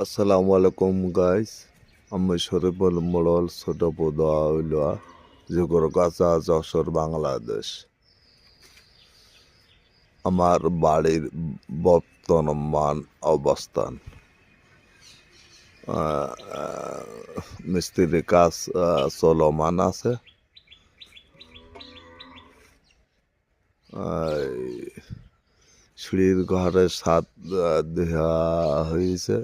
আসসালামু আলাইকুম গাইস আমি শরীফুল মোড়ল ছোট পদুয়া যুগর কাছা যশোর বাংলাদেশ আমার বাড়ির বর্তমান অবস্থান আহ, মিস্ত্রি কাজ চলমান আছে সিঁড়ির ঘরে আহ, দেওয়া হয়েছে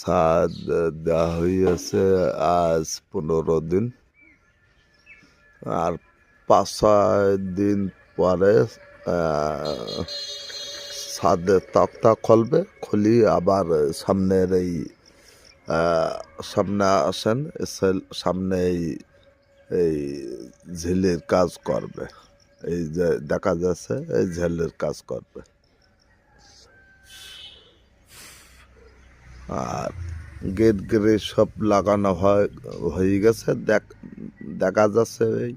ছাদ দেওয়া হয়েছে আজ পনেরো দিন। আর পাঁচ ছয় দিন পরে ছাদের তক্তা খুলবে, খুলি আবার সামনের এই সামনে আসেন সামনে এই এই ঝিলের কাজ করবে। এই যে দেখা যাচ্ছে, এই ঝিলের কাজ করবে। আর গেট গেড়ে সব লাগানো হয় হয়ে গেছে দেখ দেখা যাচ্ছে এই